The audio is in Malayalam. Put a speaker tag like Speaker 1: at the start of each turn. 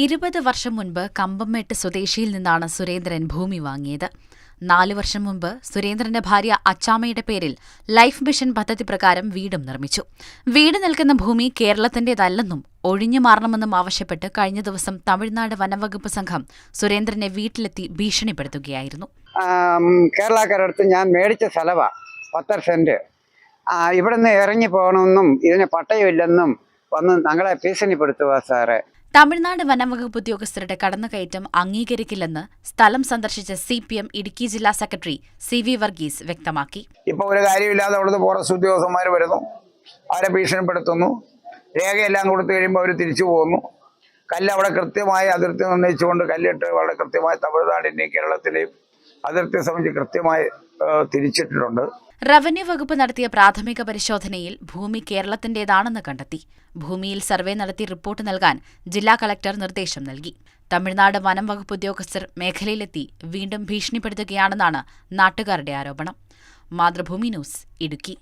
Speaker 1: ഇരുപത് വർഷം മുൻപ് കമ്പംമേട്ട് സ്വദേശിയിൽ നിന്നാണ് സുരേന്ദ്രൻ ഭൂമി വാങ്ങിയത്. നാല് വർഷം മുമ്പ് സുരേന്ദ്രന്റെ ഭാര്യ അച്ചാമ്മയുടെ പേരിൽ ലൈഫ് മിഷൻ പദ്ധതി പ്രകാരം വീടും നിർമ്മിച്ചു. വീട് നിൽക്കുന്ന ഭൂമി കേരളത്തിന്റേതല്ലെന്നും ഒഴിഞ്ഞു മാറണമെന്നും ആവശ്യപ്പെട്ട് കഴിഞ്ഞ ദിവസം തമിഴ്നാട് വനംവകുപ്പ് സംഘം സുരേന്ദ്രനെ വീട്ടിലെത്തി ഭീഷണിപ്പെടുത്തുകയായിരുന്നു.
Speaker 2: കേരളക്കാരടുത്ത് ഞാൻ മേടിച്ച സ്ഥലമാണ് പത്തര സെന്റ്. ഇറങ്ങി പോകണമെന്നും ഇതിന് പട്ടയമില്ലെന്നും വന്ന് ഞങ്ങളെ ഭീഷണിപ്പെടുത്തുക സാറേ.
Speaker 1: തമിഴ്നാട് വനംവകുപ്പ് ഉദ്യോഗസ്ഥരുടെ കടന്നുകയറ്റം അംഗീകരിക്കില്ലെന്ന് സ്ഥലം സന്ദർശിച്ച സി പി എം ഇടുക്കി ജില്ലാ സെക്രട്ടറി സി വി വർഗീസ് വ്യക്തമാക്കി.
Speaker 3: ഇപ്പൊ ഒരു കാര്യമില്ലാതെ അവിടുന്ന് ഫോറസ്റ്റ് ഉദ്യോഗസ്ഥന്മാർ വരുന്നു. അവരെ ഭീഷണിപ്പെടുത്തുന്നു. രേഖയെല്ലാം കൊടുത്തു കഴിയുമ്പോൾ അവർ തിരിച്ചു പോകുന്നു. കല്ല് അവിടെ കൃത്യമായി അതിർത്തി നിർണയിച്ചുകൊണ്ട് കല്ലിട്ട് വളരെ കൃത്യമായി തമിഴ്നാടിന്റെയും കേരളത്തിന്റെയും അതിർത്തി സംബന്ധിച്ച് കൃത്യമായി തിരിച്ചിട്ടിട്ടുണ്ട്.
Speaker 1: റവന്യൂ വകുപ്പ് നടത്തിയ പ്രാഥമിക പരിശോധനയിൽ ഭൂമി കേരളത്തിന്റേതാണെന്ന് കണ്ടെത്തി. ഭൂമിയിൽ സർവേ നടത്തി റിപ്പോർട്ട് നൽകാൻ ജില്ലാ കളക്ടർ നിർദ്ദേശം നൽകി. തമിഴ്നാട് വനം വകുപ്പ് ഉദ്യോഗസ്ഥർ മേഖലയിലെത്തി വീണ്ടും ഭീഷണിപ്പെടുത്തുകയാണെന്നാണ് നാട്ടുകാരുടെ ആരോപണം. മാതൃഭൂമി ന്യൂസ് ഇടുക്കി.